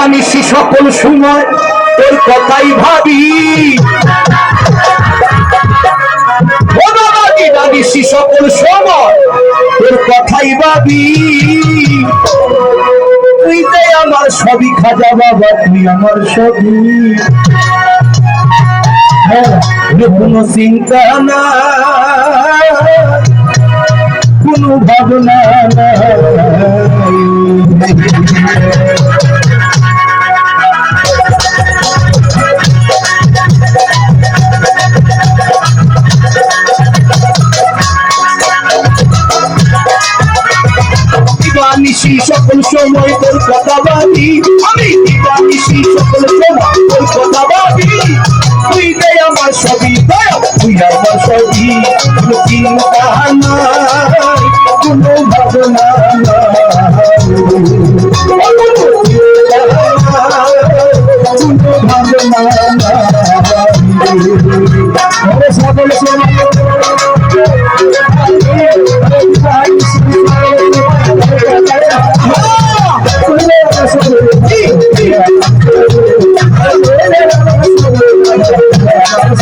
দিবানিশি সকল সময় তোর কথাই ভাবি। দিবানিশি সকল সময় তোর কথাই ভাবি। তুই তো আমার সবই খাজা বাবা তুই আমার সবই। হ্যাঁ, কোনো চিন্তা না কোনো ভাবনা নাই। সময় কথা ভাবি আমি দিবানিশি সকল সময় কথা ভাবি তুই দে আমার সবই তুই আমার সবই কোনো ভাবনা কোনো ভাবনা সকল সময়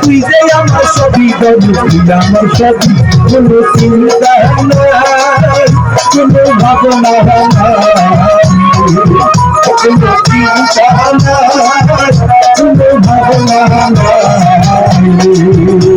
তুই যে আমার সবই তুই আমার সবই কোনো চিন্তা নাই, কোনো ভাবনা কোনো চিন্তা নাই, কোনো ভাবনা নাই।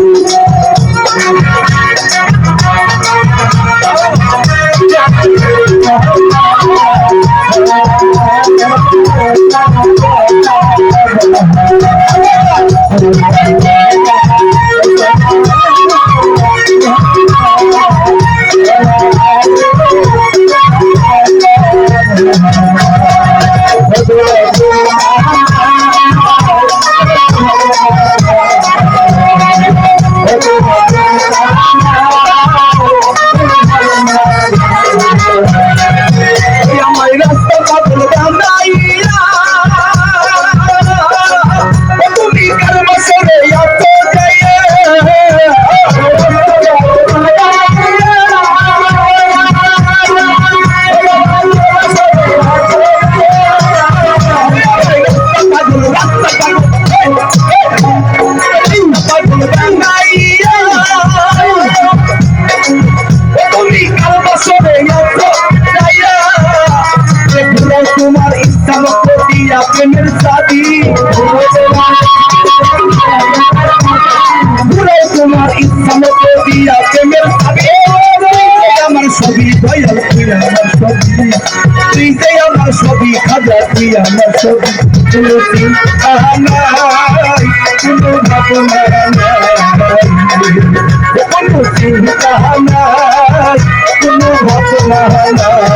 তুই আমার ছবি তুই যে আমার ছবি খাজা তুই আমার ছবি কোনো চিন্তা নাই কোনো ভাবনা নাই কোনো চিন্তা নাই কোনো ভাবনা নাই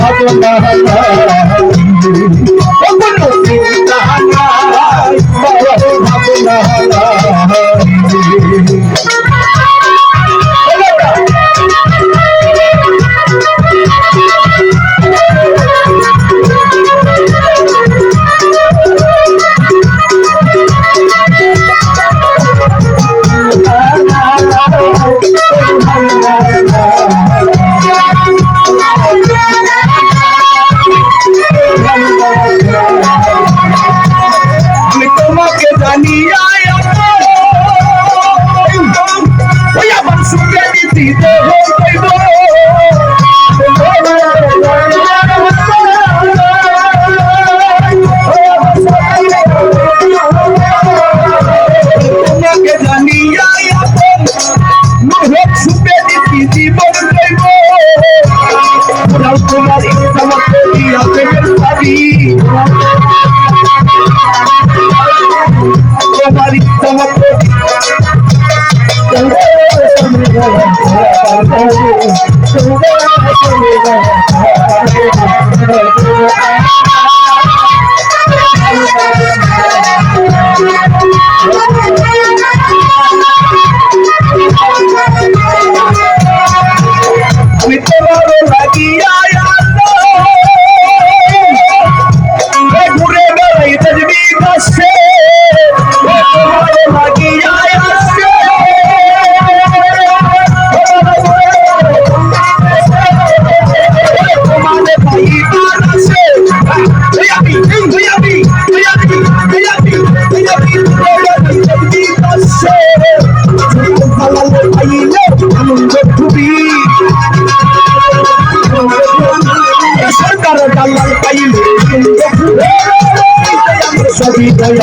ভগবান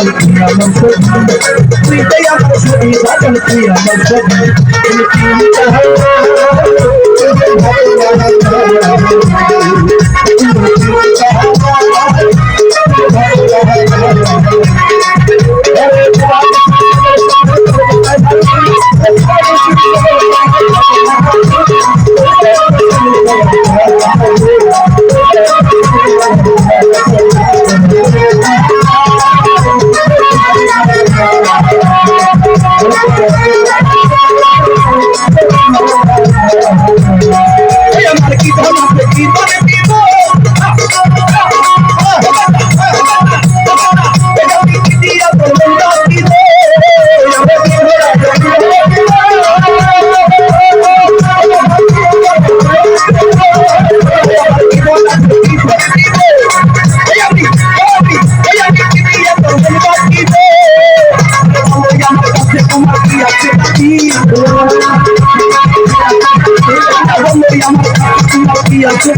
বাদল তুই আমার সবি তুই তাই আমার সবি বাদল তুই আমার সবি তুমি কি you want I'm